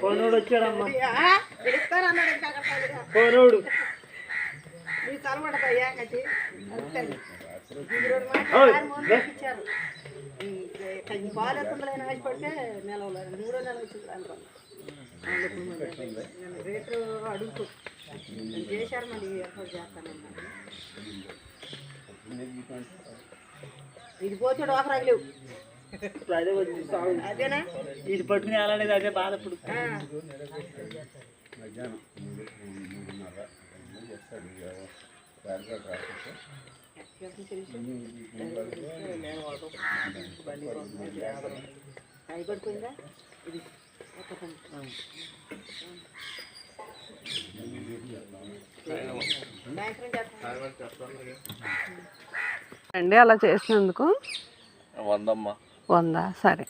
కోనోడు వచ్చాడమ్మా. కోనోడు. నీ తలపడతాయా కట్టి? ఇచ్చారు. ఈ పాలు ఎత్తుందలైన వేసి పడితే నెల మూడో నెల వచ్చింది రేటు అడుగుతూ. ఇది పోతాడు ఒక రగిలేవు అదే అదేనా? ఇది పట్టుకుని అలానేది అదే బాధ ఇప్పుడు. ఆ. ఎవరికి తెలుసు? అయి పడిపోయిందా ఇది అండి అలా చేసినందుకు? వందమ్మా. వంద? సరే.